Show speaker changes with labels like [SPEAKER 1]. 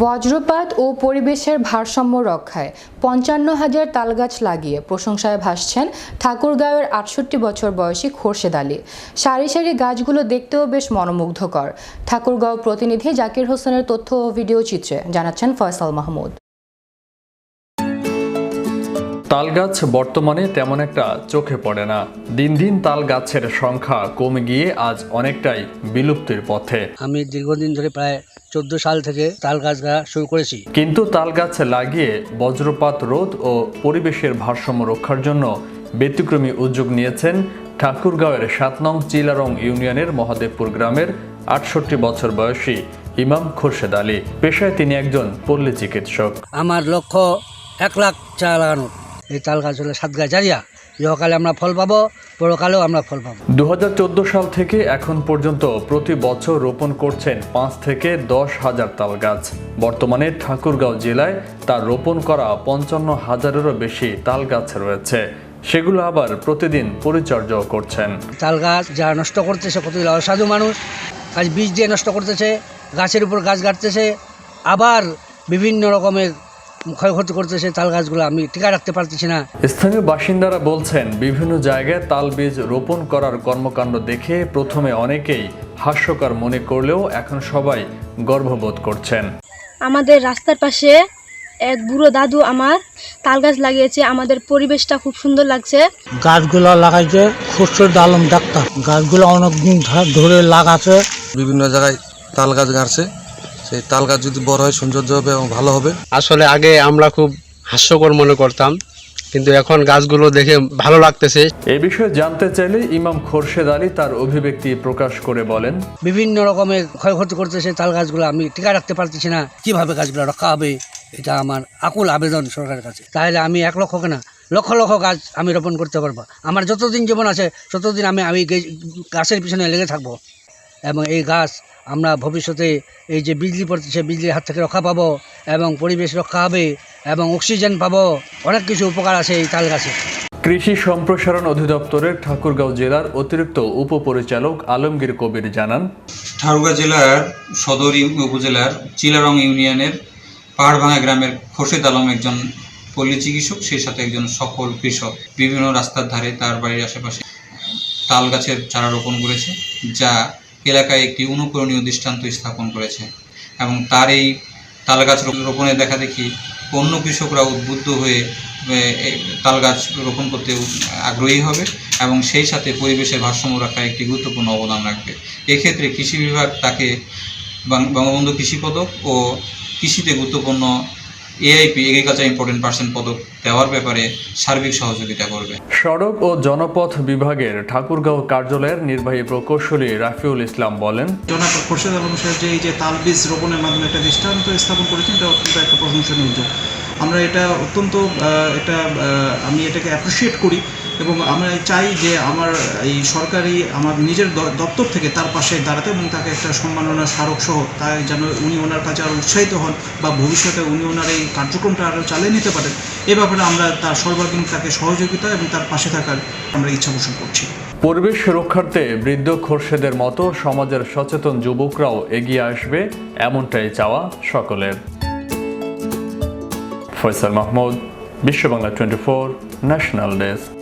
[SPEAKER 1] বজ্রপাত ও পরিবেশের ভারসাম্য রক্ষায় পঞ্চান্ন হাজার তালগাছ লাগিয়ে প্রশংসায় ভাসছেন ঠাকুরগাঁওয়ের আটষট্টি বছর বয়সী খোরশেদ আলী। সারি সারি গাছগুলো দেখতেও বেশ মনোমুগ্ধকর। ঠাকুরগাঁও প্রতিনিধি জাকির হোসেনের তথ্য ও ভিডিও চিত্রে জানাচ্ছেন ফয়সাল মাহমুদ।
[SPEAKER 2] তাল গাছ বর্তমানে তেমন একটা চোখে পড়ে না। দিন দিন তাল গাছের সংখ্যা কমে গিয়ে আজ অনেকটাই বিলুপ্তির পথে।
[SPEAKER 3] আমি দীর্ঘদিন ধরে প্রায় চোদ্দ সাল থেকে তাল গাছ শুরু করেছি।
[SPEAKER 2] কিন্তু তাল গাছ লাগিয়ে বজ্রপাত রোধ ও পরিবেশের ভারসাম্য রক্ষার জন্য ব্যতিক্রমী উদ্যোগ নিয়েছেন ঠাকুরগাঁওয়ের সাত নং চিলারং ইউনিয়নের মহাদেবপুর গ্রামের আটষট্টি বছর বয়সী ইমাম খোরশেদ আলী। পেশায় তিনি একজন পল্লী চিকিৎসক।
[SPEAKER 3] আমার লক্ষ্য এক লাখ চা লাগানো এই তাল গাছ হলো সাত গাছ জারিয়া। ইহকালে আমরা ফল পাবো পরকালেও আমরা ফল পাবো।
[SPEAKER 2] দু হাজার চোদ্দ সাল থেকে এখন পর্যন্ত প্রতি বছর রোপণ করছেন পাঁচ থেকে দশ হাজার তাল গাছ। বর্তমানে ঠাকুরগাঁও জেলায় তার রোপণ করা পঞ্চান্ন হাজারেরও বেশি তাল গাছ রয়েছে। সেগুলো আবার প্রতিদিন পরিচর্যাও করছেন।
[SPEAKER 3] তাল গাছ যারা নষ্ট করতেছে কতগুলো অসাধু মানুষ আজ বীজ দিয়ে নষ্ট করতেছে গাছের উপর গাছ কাটতেছে আবার বিভিন্ন রকমের ক্ষয়ক্ষতি করতেছে তাল গাছগুলো আমি টিকা রাখতে পারতেছি না।
[SPEAKER 2] স্থানীয় বাসিন্দারা বলছেন বিভিন্ন জায়গায় তাল বীজ রোপণ করার কর্মকাণ্ড দেখে প্রথমে অনেকেই হাস্যকর মনে করলেও এখন সবাই গর্ববোধ করছেন।
[SPEAKER 4] আমাদের রাস্তার পাশে এক বুড়ো দাদু আমার তাল গাছ লাগিয়েছে আমাদের পরিবেশটা খুব সুন্দর লাগছে।
[SPEAKER 5] গাছগুলো লাগাইছে খুরশেদ আলম ডাক্তার। গাছগুলো অনেকদিন ধরে লাগাছে।
[SPEAKER 6] বিভিন্ন জায়গায় তাল গাছ গাড়ছে। সেই তাল গাছ যদি বড় হয় সৌন্দর্য হবে এবং ভালো হবে।
[SPEAKER 7] আসলে আগে আমরা খুব হাস্যকর মনে করতাম কিন্তু এখন গাছগুলো দেখে ভালো লাগতেছে।
[SPEAKER 2] এ বিষয়ে জানতে চাইলে ইমাম খোরশেদ আলী তার অভিব্যক্তি প্রকাশ করে বলেন।
[SPEAKER 3] বিভিন্ন রকমের ক্ষয়ক্ষতি করতেছে তাল গাছগুলো আমি টিকা রাখতে পারতেছি না। কীভাবে গাছগুলো রক্ষা হবে এটা আমার আকুল আবেদন সরকারের কাছে। তাহলে আমি এক লক্ষ কেনা লক্ষ লক্ষ গাছ আমি রোপণ করতে পারব। আমার যতদিন জীবন আছে ততদিন আমি আমি গে- গাছের পিছনে লেগে থাকব। এবং এই গাছ আমরা ভবিষ্যতে এই যে বিজলি পড়তেছে বিজলির হাত থেকে রক্ষা পাবো এবং পরিবেশ রক্ষা হবে এবং অক্সিজেন পাবো অনেক কিছু উপকার আছে এই তাল গাছে।
[SPEAKER 2] কৃষি সম্প্রসারণ অধিদপ্তরের ঠাকুরগাঁও জেলার অতিরিক্ত উপপরিচালক আলমগীর কবির জানান
[SPEAKER 8] ঠাকুরগাঁও জেলার সদর উপজেলার চিলারং ইউনিয়নের পাহাড়ভাঙা গ্রামের খোরশেদ আলম একজন পল্লী চিকিৎসক সেই সাথে একজন সফল কৃষক। বিভিন্ন রাস্তার ধারে তার বাড়ির আশেপাশে তাল গাছের চারা রোপণ করেছে যা এলাকায় একটি অনুকরণীয় দৃষ্টান্ত স্থাপন করেছে এবং তার এই তাল গাছ রোপণের দেখা দেখি অন্য কৃষকরা উদ্বুদ্ধ হয়ে তাল গাছ রোপণ করতে আগ্রহী হবে এবং সেই সাথে পরিবেশের ভারসাম্য রাখার একটি গুরুত্বপূর্ণ অবদান রাখবে। এক্ষেত্রে কৃষি বিভাগ তাকে বঙ্গবন্ধু কৃষি পদক ও কৃষিতে গুরুত্বপূর্ণ এআইপি এগ্রিকালচার ইম্পর্টেন্ট পার্সন পদক দেওয়ার ব্যাপারে সার্বিক সহযোগিতা করবে।
[SPEAKER 2] সড়ক ও জনপথ বিভাগের ঠাকুরগাঁও কার্যালয়ের নির্বাহী প্রকৌশলী রাফিউল ইসলাম বলেন
[SPEAKER 9] জনাব খোরশেদ আলম সাহেব যে এই যে তালবিজ রোপণের মাধ্যমে একটা দৃষ্টান্ত স্থাপন করেছেন এটা অত্যন্ত একটা প্রশংসনীয় উদ্যোগ। আমরা এটা অত্যন্ত এটা আমি এটাকে অ্যাপ্রিসিয়েট করি এবং আমরা চাই যে আমার এই সরকারি, আমার নিজের দপ্তর থেকে তার পাশে দাঁড়াতে এবং তাকে একটা সম্মাননা স্মারক সহ তাই যেন উনি ওনার কাছে আরও উৎসাহিত হন বা ভবিষ্যতে উনি ওনার এই কার্যক্রমটা আরও চালিয়ে নিতে পারেন। এ ব্যাপারে আমরা তার সর্বাঙ্গীন তাকে সহযোগিতা এবং তার পাশে থাকার আমরা ইচ্ছা পোষণ করছি।
[SPEAKER 2] পরিবেশ রক্ষার্থে বৃদ্ধ খোরশেদের মতো সমাজের সচেতন যুবকরাও এগিয়ে আসবে, এমনটাই চাওয়া সকলের। Faisal Mahmud Biswa Bangla twenty four national desk